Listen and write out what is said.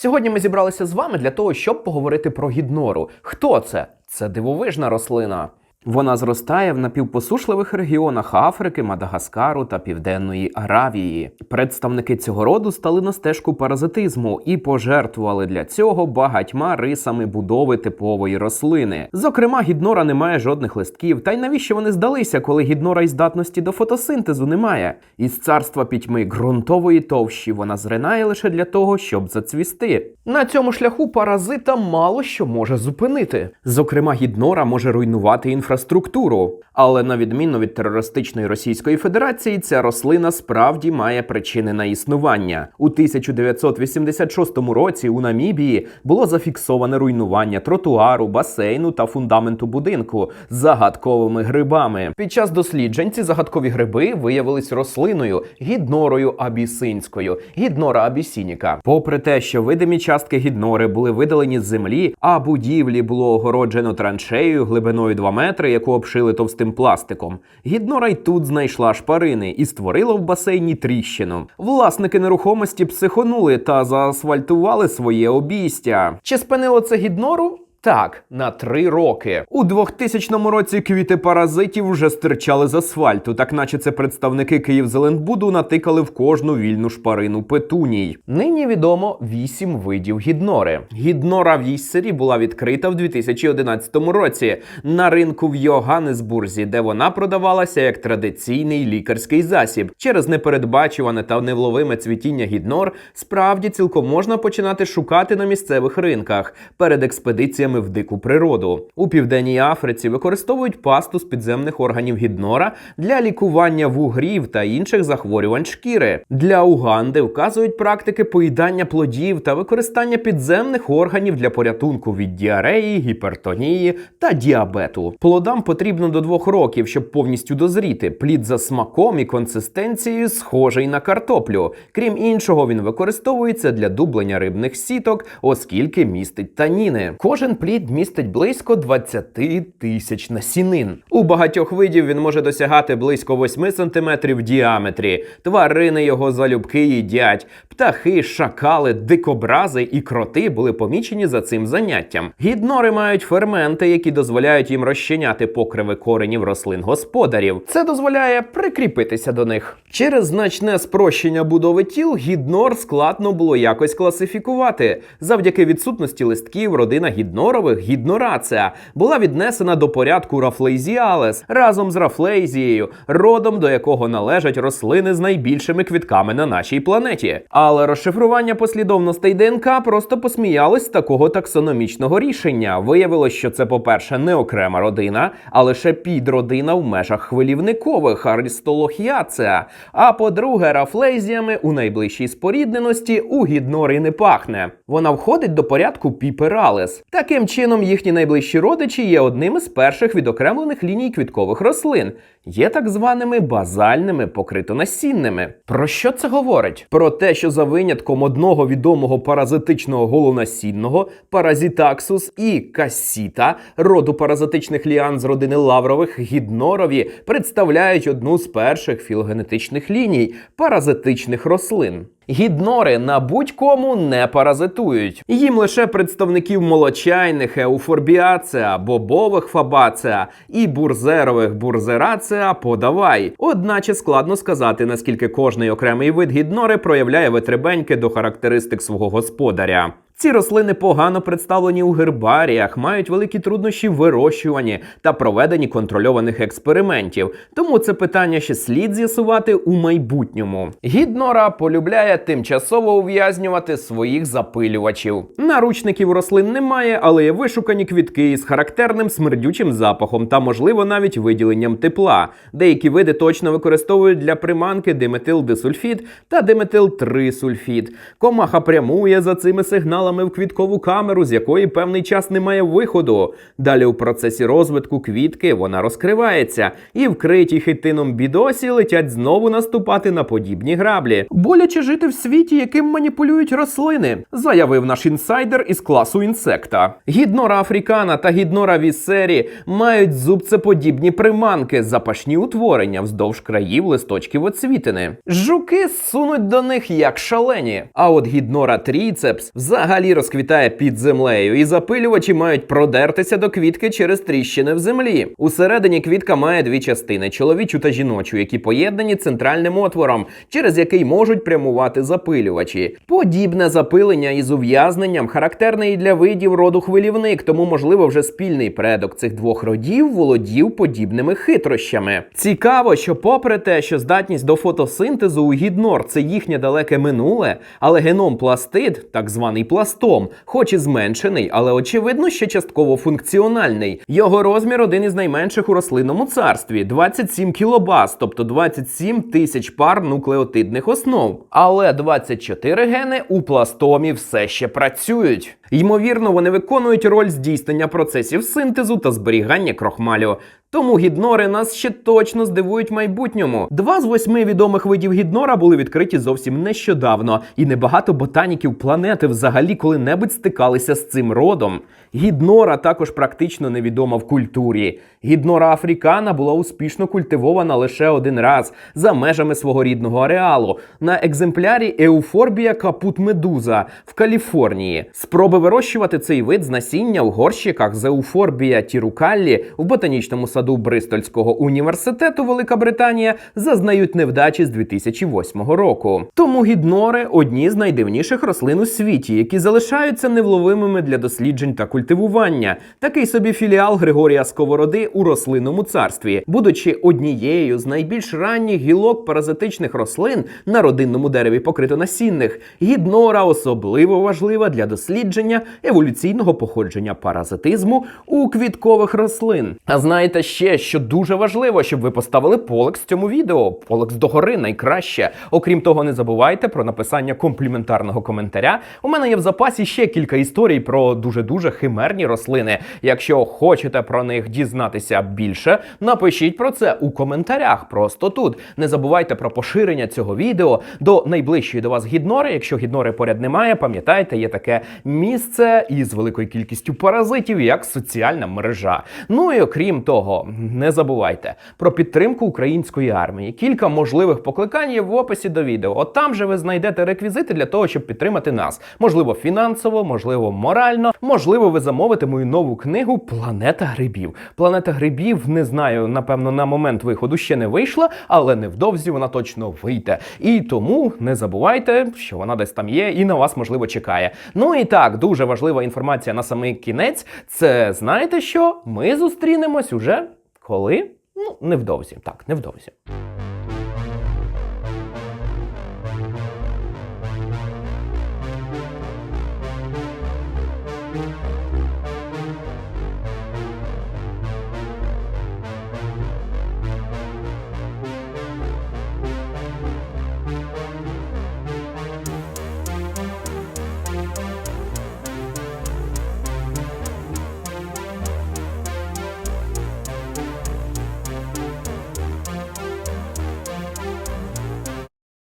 Сьогодні ми зібралися з вами для того, щоб поговорити про гіднору. Хто це? Це дивовижна рослина. Вона зростає в напівпосушливих регіонах Африки, Мадагаскару та Південної Аравії. Представники цього роду стали на стежку паразитизму і пожертвували для цього багатьма рисами будови типової рослини. Зокрема, гіднора не має жодних листків. Та й навіщо вони здалися, коли гіднора й здатності до фотосинтезу немає? Із царства пітьми ґрунтової товщі вона зринає лише для того, щоб зацвісти. На цьому шляху паразита мало що може зупинити. Зокрема, гіднора може руйнувати інфраструктуру. Але на відміну від терористичної Російської Федерації, ця рослина справді має причини на існування. У 1986 році у Намібії було зафіксоване руйнування тротуару, басейну та фундаменту будинку з загадковими грибами. Під час досліджень ці загадкові гриби виявились рослиною гіднорою абісинською, гіднора абісініка. Попри те, що видимі частки гіднори були видалені з землі, а будівлі було огороджено траншеєю глибиною 2 метри, яку обшили товстим пластиком. Гіднора й тут знайшла шпарини і створила в басейні тріщину. Власники нерухомості психонули та заасфальтували своє обійстя. Чи спинило це гіднору? Так, на три роки. У 2000 році квіти паразитів вже стирчали з асфальту, так наче це представники Київзеленбуду натикали в кожну вільну шпарину петуній. Нині відомо вісім видів гіднори. Гіднора в Їссері була відкрита в 2011 році на ринку в Йоганнесбурзі, де вона продавалася як традиційний лікарський засіб. Через непередбачуване та невловиме цвітіння гіднор справді цілком можна починати шукати на місцевих ринках перед експедиціями в дику природу. У південній Африці використовують пасту з підземних органів гіднора для лікування вугрів та інших захворювань шкіри. Для Уганди вказують практики поїдання плодів та використання підземних органів для порятунку від діареї, гіпертонії та діабету. Плодам потрібно до двох років, щоб повністю дозріти. Плід за смаком і консистенцією схожий на картоплю. Крім іншого, він використовується для дублення рибних сіток, оскільки містить таніни. Кожен плід містить близько 20 тисяч насінин. У багатьох видів він може досягати близько 8 см в діаметрі. Тварини його залюбки їдять. Птахи, шакали, дикобрази і кроти були помічені за цим заняттям. Гіднори мають ферменти, які дозволяють їм розчиняти покриви коренів рослин господарів. Це дозволяє прикріпитися до них. Через значне спрощення будови тіл гіднор складно було якось класифікувати. Завдяки відсутності листків родина гіднорових гіднорацеа була віднесена до порядку Рафлейзіалес разом з Рафлейзією, родом до якого належать рослини з найбільшими квітками на нашій планеті. Але розшифрування послідовностей ДНК просто посміялось з такого таксономічного рішення. Виявилось, що це, по-перше, не окрема родина, а лише підродина в межах хвилівникових Аристолохіацеа. А по-друге, рафлезіями у найближчій спорідненості у гіднори не пахне. Вона входить до порядку піпералес. Таким чином, їхні найближчі родичі є одним із перших відокремлених ліній квіткових рослин. Є так званими базальними покритонасінними. Про що це говорить? Про те, що за винятком одного відомого паразитичного голонасінного паразитаксус і касіта роду паразитичних ліан з родини лаврових гіднорові представляють одну з перших філогенетичних ліній паразитичних рослин. Гіднори на будь-кому не паразитують. Їм лише представників молочайних еуфорбіацеа, бобових фабацеа і бурзерових бурзерацеа подавай. Одначе складно сказати, наскільки кожний окремий вид гіднори проявляє витребеньки до характеристик свого господаря. Ці рослини погано представлені у гербаріях, мають великі труднощі вирощуванні та проведенні контрольованих експериментів. Тому це питання ще слід з'ясувати у майбутньому. Гіднора полюбляє тимчасово ув'язнювати своїх запилювачів. Наручників рослин немає, але є вишукані квітки з характерним смердючим запахом та, можливо, навіть виділенням тепла. Деякі види точно використовують для приманки диметилдисульфід та диметил-3-сульфід. Комаха прямує за цими сигналами мінералами в квіткову камеру, з якої певний час немає виходу. Далі у процесі розвитку квітки вона розкривається, і вкриті хитином бідосі летять знову наступати на подібні граблі. Боляче жити в світі, яким маніпулюють рослини, заявив наш інсайдер із класу інсекта. Гіднора африкана та гіднора віссері мають зубцеподібні приманки, запашні утворення вздовж країв листочків оцвітини. Жуки сунуть до них як шалені. А от гіднора тріцепс взагалі розквітає під землею, і запилювачі мають продертися до квітки через тріщини в землі. Усередині квітка має дві частини: чоловічу та жіночу, які поєднані центральним отвором, через який можуть прямувати запилювачі. Подібне запилення із ув'язненням характерне і для видів роду хвилівник, тому можливо вже спільний предок цих двох родів володів подібними хитрощами. Цікаво, що попри те, що здатність до фотосинтезу у гіднор це їхнє далеке минуле, але геном пластид, так званий пластом, хоч і зменшений, але очевидно, ще частково функціональний. Його розмір один із найменших у рослинному царстві 27 кілобас, тобто 27 тисяч пар нуклеотидних основ. Але 24 гени у пластомі все ще працюють. Ймовірно, вони виконують роль здійснення процесів синтезу та зберігання крохмалю. Тому гіднори нас ще точно здивують в майбутньому. Два з восьми відомих видів гіднора були відкриті зовсім нещодавно, і небагато ботаніків планети взагалі коли-небудь стикалися з цим родом. Гіднора також практично невідома в культурі. Гіднора африкана була успішно культивована лише один раз за межами свого рідного ареалу на екземплярі Еуфорбія капут медуза в Каліфорнії. Спроби вирощувати цей вид з насіння в горщиках з Еуфорбія тірукаллі в ботанічному саду Бристольського університету Велика Британія зазнають невдачі з 2008 року. Тому гіднори одні з найдивніших рослин у світі, які залишаються невловимими для досліджень та культивування. Такий собі філіал Григорія Сковороди у рослинному царстві, будучи однією з найбільш ранніх гілок паразитичних рослин на родинному дереві покритонасінних, гіднора особливо важлива для дослідження еволюційного походження паразитизму у квіткових рослин. А знаєте ще, що дуже важливо, щоб ви поставили полекс цьому відео. Полекс догори найкраще. Окрім того, не забувайте про написання компліментарного коментаря. У мене є в запасі ще кілька історій про дуже дуже химерні рослини. Якщо хочете про них дізнатися більше, напишіть про це у коментарях. Просто тут. Не забувайте про поширення цього відео до найближчої до вас гіднори. Якщо гіднори поряд немає, пам'ятайте, є таке місце із великою кількістю паразитів, як соціальна мережа. Ну і окрім того, не забувайте про підтримку української армії. Кілька можливих покликань є в описі до відео. От там же ви знайдете реквізити для того, щоб підтримати нас. Можливо, фінансово, можливо, морально, можливо, ви замовите мою нову книгу Планета грибів. Планета грибів, не знаю, напевно, на момент виходу ще не вийшла, але невдовзі вона точно вийде. І тому не забувайте, що вона десь там є і на вас можливо чекає. Ну і так, дуже важлива інформація на самий кінець. Це знаєте що? Ми зустрінемось уже коли? Ну, невдовзі. Так, невдовзі.